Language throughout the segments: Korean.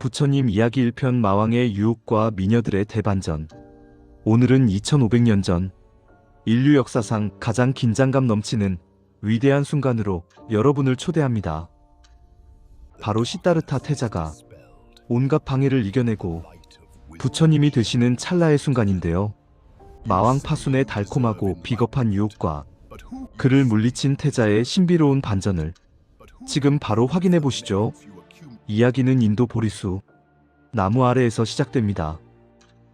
부처님 이야기 1편 마왕의 유혹과 미녀들의 대반전. 오늘은 2500년 전 인류 역사상 가장 긴장감 넘치는 위대한 순간으로 여러분을 초대합니다. 바로 시다르타 태자가 온갖 방해를 이겨내고 부처님이 되시는 찰나의 순간인데요. 마왕 파순의 달콤하고 비겁한 유혹과 그를 물리친 태자의 신비로운 반전을 지금 바로 확인해 보시죠. 이야기는 인도 보리수 나무 아래에서 시작됩니다.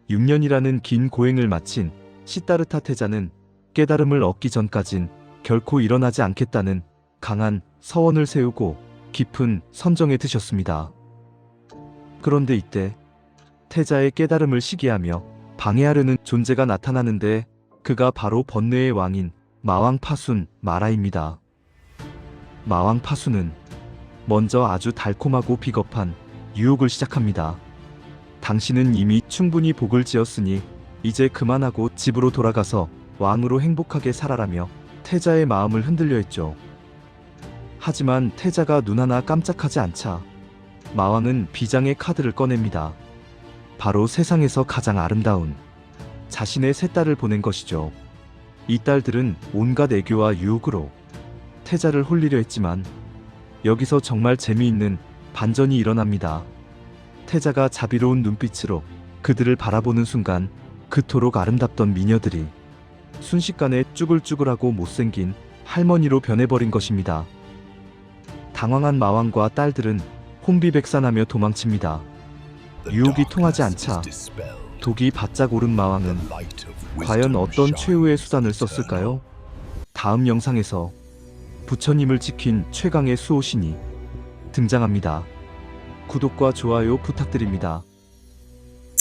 6년이라는 긴 고행을 마친 시다르타 태자는 깨달음을 얻기 전까진 결코 일어나지 않겠다는 강한 서원을 세우고 깊은 선정에 드셨습니다. 그런데 이때 태자의 깨달음을 시기하며 방해하려는 존재가 나타나는데 그가 바로 번뇌의 왕인 마왕 파순 마라입니다. 마왕 파순은 먼저 아주 달콤하고 비겁한 유혹을 시작합니다. 당신은 이미 충분히 복을 지었으니 이제 그만하고 집으로 돌아가서 왕으로 행복하게 살아라며 태자의 마음을 흔들려 했죠. 하지만 태자가 눈 하나 깜짝하지 않자 마왕은 비장의 카드를 꺼냅니다. 바로 세상에서 가장 아름다운 자신의 세 딸을 보낸 것이죠. 이 딸들은 온갖 애교와 유혹으로 태자를 홀리려 했지만 여기서 정말 재미있는 반전이 일어납니다. 태자가 자비로운 눈빛으로 그들을 바라보는 순간 그토록 아름답던 미녀들이 순식간에 쭈글쭈글하고 못생긴 할머니로 변해버린 것입니다. 당황한 마왕과 딸들은 혼비백산하며 도망칩니다. 유혹이 통하지 않자 독이 바짝 오른 마왕은 과연 어떤 최후의 수단을 썼을까요? 다음 영상에서 부처님을 지킨 최강의 수호신이 등장합니다. 구독과 좋아요 부탁드립니다.